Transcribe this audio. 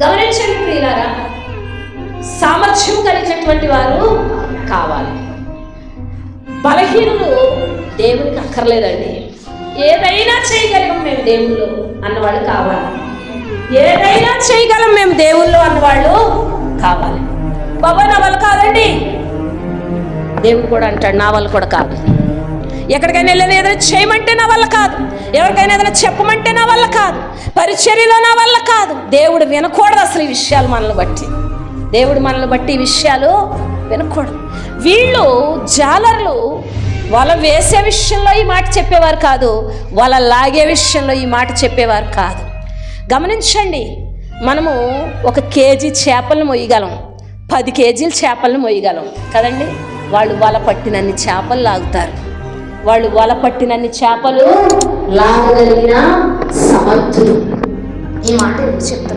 గమనించండి ప్రియులారా సామర్థ్యం కలిగినటువంటి వారు కావాలి. బలహీనులు దేవునికి అక్కర్లేదండి. ఏదైనా చేయగలం మేము దేవుళ్ళు అన్నవాళ్ళు కావాలి. ఏదైనా చేయగలం మేము దేవుళ్ళు అన్నవాళ్ళు కావాలి. బాబా నా వాళ్ళు కాదండి. దేవుడు కూడా అంటాడు నా వాళ్ళు కూడా కాదు. ఎక్కడికైనా వెళ్ళిన ఏదైనా చేయమంటే నా వల్ల కాదు. ఎవరికైనా ఏదైనా చెప్పమంటే నా వల్ల కాదు. పరిచర్యలో నా వల్ల కాదు. దేవుడు వినకూడదు అసలు ఈ విషయాలు మనల్ని బట్టి. దేవుడు మనల్ని బట్టి ఈ విషయాలు వినకూడదు. వీళ్ళు జాలర్లు వల వేసే విషయంలో ఈ మాట చెప్పేవారు కాదు. వల లాగే విషయంలో ఈ మాట చెప్పేవారు కాదు. గమనించండి మనము ఒక కేజీ చేపలను మొయ్యగలం. పది కేజీల చేపలను మొయ్యగలం. కదండి? వాళ్ళు వల పట్టినన్ని చేపలు లాగుతారు. వాళ్ళు వల పట్టినన్ని చేపలు లాగలిగిన సమర్థులు. ఈ మాట చెప్తున్నాను.